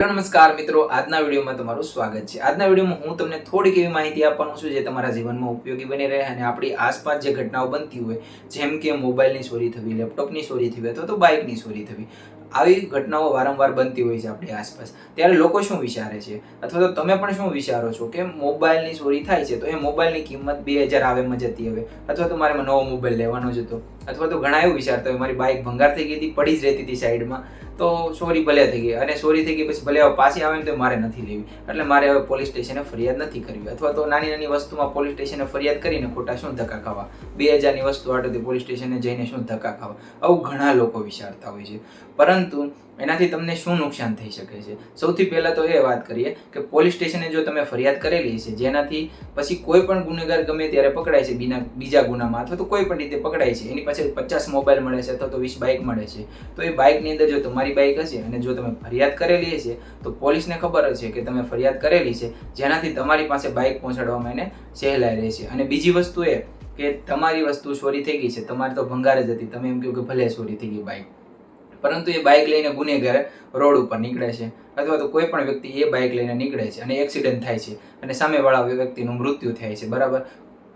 નમસ્કાર મિત્રો, આજના વિડીયોમાં તમારું સ્વાગત છે. આજના વિડીયોમાં હું તમને થોડીક એવી માહિતી આપવાનું છું જે તમારા જીવનમાં ઉપયોગી બની રહે અને આપણી આસપાસ જે ઘટનાઓ બનતી હોય, જેમ કે મોબાઈલની ચોરી થવી, લેપટોપની ચોરી થવી અથવા તો બાઇકની ચોરી થવી, આવી ઘટનાઓ વારંવાર બનતી હોય છે આપણી આસપાસ. ત્યારે લોકો શું વિચારે છે? અથવા તો તમે પણ શું વિચારો છો કે મોબાઈલની ચોરી થાય છે તો એ મોબાઈલની કિંમત બે હજાર આવેમાં જતી હવે, અથવા તો મારે નવો મોબાઈલ લેવાનો જ હતો, અથવા તો ઘણા એવું વિચારતા હોય, મારી બાઇક ભંગાર થઈ ગઈ હતી, પડી જ રહેતી હતી સાઈડમાં તો ચોરી ભલે થઈ ગઈ. અને ચોરી થઈ ગઈ પછી ભલે પાછી આવે ને તો મારે નથી લેવી. એટલે મારે હવે પોલીસ સ્ટેશને ફરિયાદ નથી કરવી. અથવા તો નાની નાની વસ્તુમાં પોલીસ સ્ટેશને ફરિયાદ કરીને ખોટા શું ધક્કા ખાવા? બે હજારની વસ્તુ આટોથી પોલીસ સ્ટેશને જઈને શું ધક્કા ખાવા? આવું ઘણા લોકો વિચારતા હોય છે. પરંતુ એનાથી તમને શું નુકસાન થઈ શકે છે? સૌથી પહેલાં તો એ વાત કરીએ કે પોલીસ સ્ટેશને જો તમે ફરિયાદ કરેલી છે જેનાથી પછી કોઈ પણ ગુનેગાર ગમે ત્યારે પકડાય છે, બીના બીજા ગુનામાં અથવા તો કોઈ પણ રીતે પકડાય છે, એની પાસે પચાસ મોબાઈલ મળે છે અથવા તો વીસ બાઇક મળે છે, તો એ બાઇકની અંદર જો તમારી બાઇક હશે અને જો તમે ફરિયાદ કરેલી હશે, તો પોલીસને ખબર હશે કે તમે ફરિયાદ કરેલી છે, જેનાથી તમારી પાસે બાઇક પહોંચાડવામાં એને સહેલાઈ રહેશે. અને બીજી વસ્તુ એ કે તમારી વસ્તુ ચોરી થઈ ગઈ છે, તમારે તો ભંગાર જ હતી, તમે એમ કહ્યું કે ભલે ચોરી થઈ ગઈ બાઇક પરંતુ એ બાઇક લઈને ગુનેગાર રોડ ઉપર નીકળે છે. અથવા તો કોઈ પણ વ્યક્તિ એ બાઇક લઈને નીકળે છે અને એક્સિડન્ટ થાય છે અને સામેવાળા વ્યક્તિનું મૃત્યુ થાય છે. બરાબર?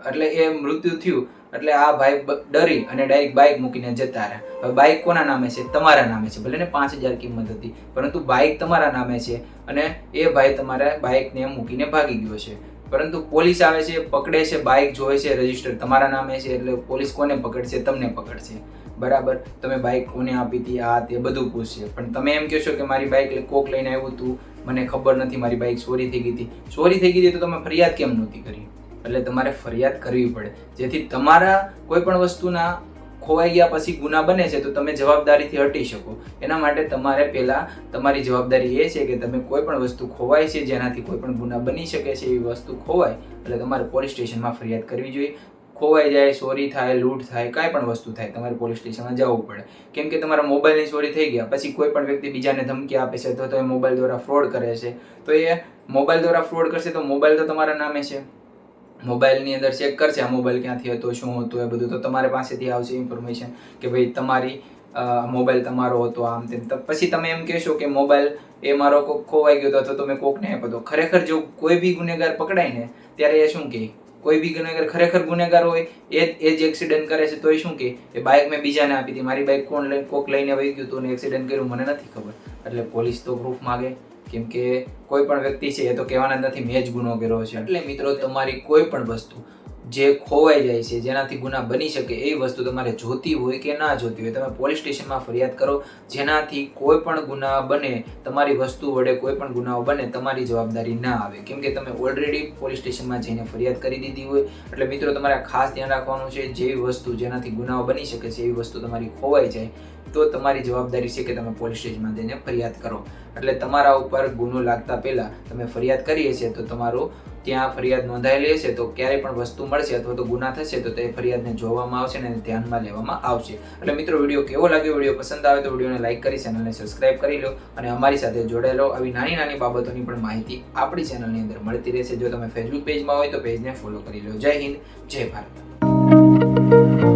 એટલે એ મૃત્યુ થયું એટલે આ ભાઈ ડરી અને ડાયરેક્ટ બાઇક મૂકીને જતા રહ્યા. હવે બાઇક કોના નામે છે? તમારા નામે છે. ભલે ને પાંચ હજાર કિંમત હતી, પરંતુ બાઇક તમારા નામે છે અને એ ભાઈ તમારા બાઇકને મૂકીને ભાગી ગયો છે. પરંતુ પોલીસ આવે છે, પકડે છે, બાઇક જોવે છે રજિસ્ટર તમારા નામે છે, એટલે પોલીસ કોને પકડશે, તમને પકડશે. બરાબર? તમે બાઇક કોને આપી હતી, આ તે બધું પૂછશે. પણ તમે એમ કહેશો કે મારી બાઇક કોક લઈને આવ્યું હતું, મને ખબર નથી, મારી બાઇક ચોરી થઈ ગઈ હતી. ચોરી થઈ ગઈ હતી તો તમે ફરિયાદ કેમ નહોતી કરી? એટલે તમારે ફરિયાદ કરવી પડે. જેથી તમારા કોઈ પણ વસ્તુના ખોવાઈ ગયા પછી ગુના બને છે, તો તમે જવાબદારીથી હટી શકો. એના માટે તમારે પહેલાં તમારી જવાબદારી એ છે કે તમે કોઈ પણ વસ્તુ ખોવાય છે, જેનાથી કોઈ પણ ગુના બની શકે છે, એવી વસ્તુ ખોવાય, એટલે તમારે પોલીસ સ્ટેશનમાં ફરિયાદ કરવી જોઈએ. ખોવાઈ જાય, ચોરી થાય, લૂંટ થાય, કાંઈ પણ વસ્તુ થાય, તમારે પોલીસ સ્ટેશનમાં જવું પડે. કેમ કે તમારા મોબાઈલની ચોરી થઈ ગયા, પછી કોઈ પણ વ્યક્તિ બીજાને ધમકી આપે છે અથવા તો એ મોબાઈલ દ્વારા ફ્રોડ કરે છે. તો એ મોબાઈલ દ્વારા ફ્રોડ કરશે તો મોબાઈલ તો તમારા નામે છે. મોબાઈલની અંદર ચેક કરશે, આ મોબાઈલ ક્યાંથી હતો, શું હતું, એ બધું. તો તમારે પાસેથી આવશે ઇન્ફોર્મેશન કે ભાઈ તમારી મોબાઈલ તમારો હતો આમ તેમ. પછી તમે એમ કહેશો કે મોબાઈલ એ મારો કોક ખોવાઈ ગયો હતો તો મેં કોકને આપ્યો હતો ખરેખર જો કોઈ બી ગુનેગાર પકડાય ને, ત્યારે એ શું કહે? કોઈ બી ગુનેગાર ખરેખર ગુનેગાર હોય, એ એ જ એક્સિડન્ટ કરે છે, તો એ શું કહે? એ બાઇક મેં બીજાને આપી હતી. મારી બાઇક કોણ કોક લઈને વહી ગયું હતું ને એક્સિડન્ટ કર્યું, મને નથી ખબર. એટલે પોલીસ તો પ્રૂફ માગે. કેમ કે કોઈ પણ વ્યક્તિ છે એ તો કહેવાના નથી, મેં જ ગુનો કર્યો છે. એટલે મિત્રો, તમારી કોઈ પણ વસ્તુ જે ખોવાઈ જાય છે, જેનાથી ગુના બની શકે એ વસ્તુ તમારે જોતી હોય કે ના જોતી હોય, તમે પોલીસ સ્ટેશનમાં ફરિયાદ કરો, જેનાથી કોઈ પણ ગુના બને, તમારી વસ્તુ વડે કોઈ પણ ગુનાઓ બને, તમારી જવાબદારી ના આવે. કેમ કે તમે ઓલરેડી પોલીસ સ્ટેશનમાં જઈને ફરિયાદ કરી દીધી હોય, એટલે મિત્રો તમારે ખાસ ધ્યાન રાખવાનું છે જેવી વસ્તુ જેનાથી ગુનાઓ બની શકે છે એવી વસ્તુ તમારી ખોવાઈ જાય, તો તમારી જવાબદારી છે કે તમે પોલીસ સ્ટેશનમાં જઈને ફરિયાદ કરો. એટલે તમારા ઉપર ગુનો લાગતા પહેલાં તમે ફરિયાદ કરીએ છીએ, તો તમારું ત્યાં ફરિયાદ નોંધાયેલી હશે તો ક્યારેય પણ વસ્તુ મળશે અથવા તો ગુના થશે તો તે ફરિયાદને જોવામાં આવશે અને ધ્યાનમાં લેવામાં આવશે. એટલે મિત્રો, વીડિયો કેવો લાગ્યો? વીડિયો પસંદ આવે તો વિડીયોને લાઇક કરી, ચેનલને સબસ્ક્રાઇબ કરી લો અને અમારી સાથે જોડાયેલો આવી નાની નાની બાબતોની પણ માહિતી આપણી ચેનલની અંદર મળતી રહેશે. જો તમે ફેસબુક પેજમાં હોય તો પેજને ફોલો કરી લો. જય હિન્દ, જય ભારત.